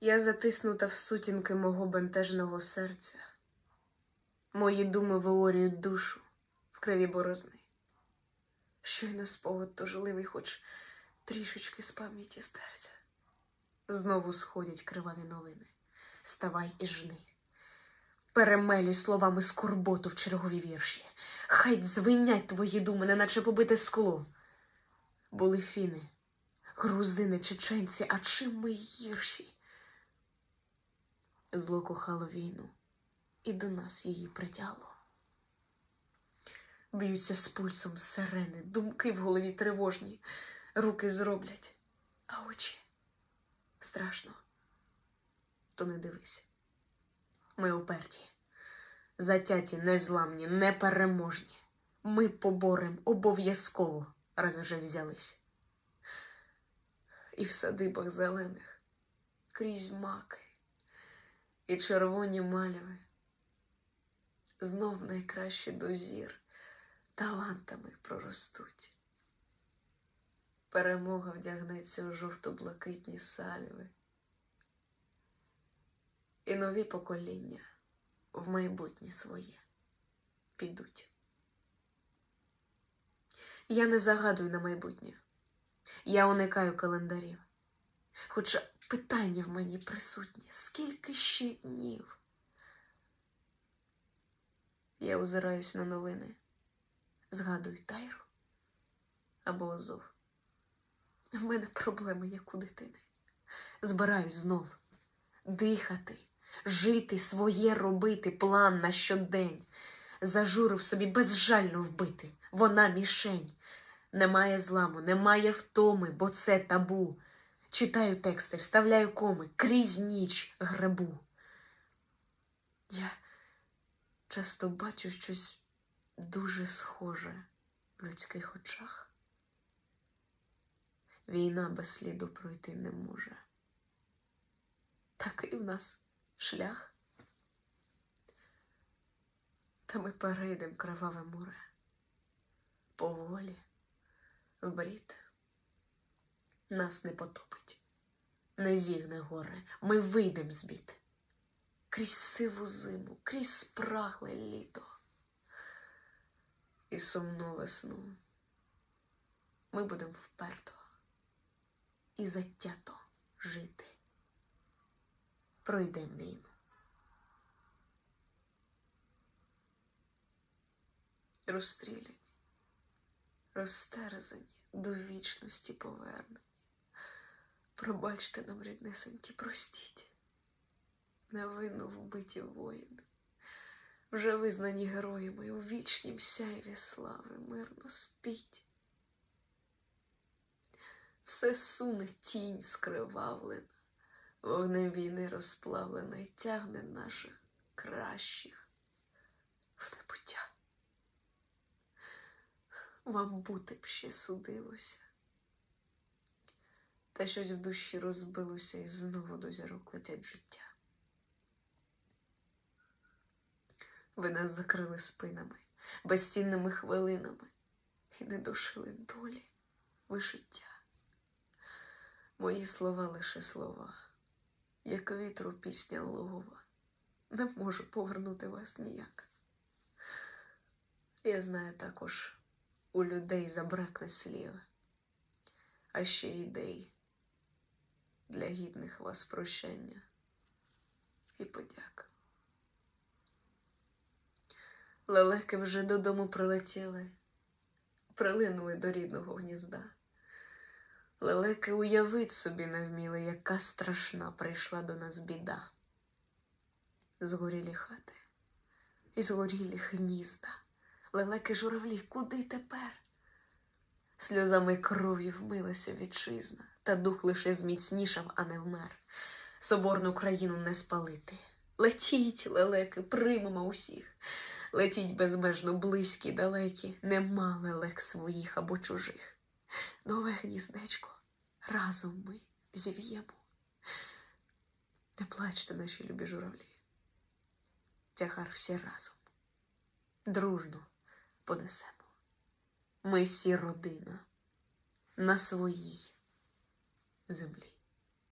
Я затиснута в сутінки мого бентежного серця. Мої думи виорюють душу в криві борозни. Щойно спогад тужливий, хоч трішечки з пам'яті стерся. Знову сходять криваві новини. Ставай і жни. Перемелюй словами скорботу в чергові вірші. Хай дзвенять твої думи, неначе побите скло. Були фіни, грузини, чеченці, а чим ми гірші? Зло кохало війну, і до нас її притяло. Б'ються з пульсом сирени, думки в голові тривожні, руки зроблять, а очі страшно. То не дивись. Ми уперті, затяті, незламні, непереможні. Ми поборем обов'язково, раз вже взялись. І в садибах зелених крізь маки і червоні мальви. Знов найкращі дозір талантами проростуть. Перемога вдягнеться у жовто-блакитні сальви. І нові покоління в майбутнє своє підуть. Я не загадую на майбутнє, я уникаю календарів. Хоча питання в мені присутнє, скільки ще днів? Я озираюсь на новини, згадую Тайру або Азов. В мене проблеми, як у дитини. Збираюсь знов дихати, жити, своє робити, план на щодень. Зажурив собі безжально вбити. Вона мішень. Немає зламу, немає втоми, бо це табу. Читаю тексти, вставляю коми, крізь ніч гребу. Я часто бачу щось дуже схоже в людських очах. Війна без сліду пройти не може. Такий в нас шлях. Та ми перейдем кроваве море. Поволі, в брід. Нас не потопить, не зігне горе, ми вийдем з бід. Крізь сиву зиму, крізь спрагле літо і сумну весну. Ми будем вперто і затято жити. Пройдем війну. Розстріляні, розтерзані, до вічності повернені. Пробачте нам, ріднесенькі, простіть. Невинно вбиті воїни, вже визнані героями у вічнім сяйві слави, мирно спіть. Все суне тінь скривавлена, вогнем війни розплавлена і тягне наших кращих в небуття. Вам бути б ще судилося. Та щось в душі розбилося і знову до зірок летять життя. Ви нас закрили спинами, безцінними хвилинами і не душили долі ви життя. Мої слова лише слова, як вітру пісня логова, не можу повернути вас ніяк. Я знаю також, у людей забракне слів, а ще ідей для гідних вас прощання і подяк. Лелеки вже додому прилетіли, прилинули до рідного гнізда. Лелеки уявить собі не вміли, яка страшна прийшла до нас біда. Згорілі хати і згорілі гнізда. Лелеки журавлі, куди тепер? Сльозами й кров'ю вмилася вітчизна, та дух лише зміцнішав, а не вмер. Соборну країну не спалити. Летіть, лелеки, приймемо усіх. Летіть безмежно близькі, далекі, нема лелек своїх або чужих. Нове гніздечко разом ми зів'ємо. Не плачте, наші любі журавлі. Тягар всі разом, дружно понесемо. Ми всі родина на своїй землі.